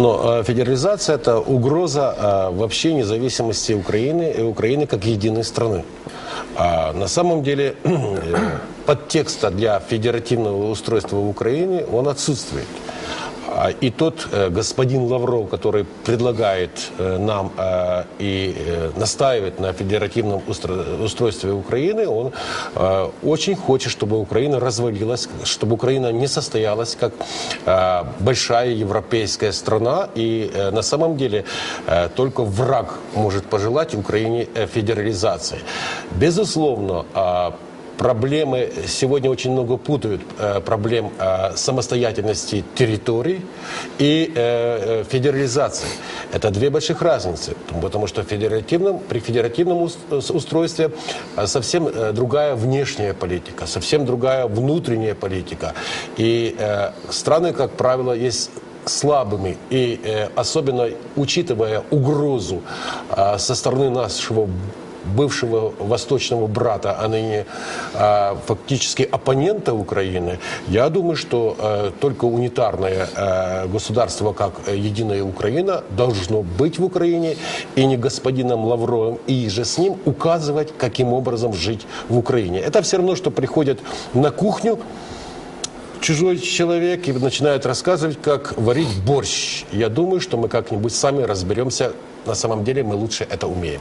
Но э, федерализация – это угроза э, вообще независимости Украины и Украины как единой страны. А на самом деле э, подтекста для федеративного устройства в Украине он отсутствует. А, И тот э, господин Лавров, который предлагает э, нам э, и настаивает на федеративном устро- устройстве Украины, он очень хочет, чтобы Украина развалилась, чтобы Украина не состоялась как большая европейская страна. И на самом деле только враг может пожелать Украине федерализации. Безусловно, а, Проблемы сегодня очень много путают э, проблем э, самостоятельности территорий и э, федерализации. Это две больших разницы, потому что федеративном, при федеративном устройстве совсем другая внешняя политика, совсем другая внутренняя политика. И страны, как правило, есть слабыми и э, особенно учитывая угрозу э, со стороны нашего бывшего восточного брата, а ныне э, фактически оппонента Украины, я думаю, что э, только унитарное э, государство, как единая Украина, должно быть в Украине, и не господином Лавровым, и же с ним указывать, каким образом жить в Украине. Это все равно, что приходят на кухню, чужой человек и начинает рассказывать, как варить борщ. Я думаю, что мы как-нибудь сами разберемся. На самом деле мы лучше это умеем.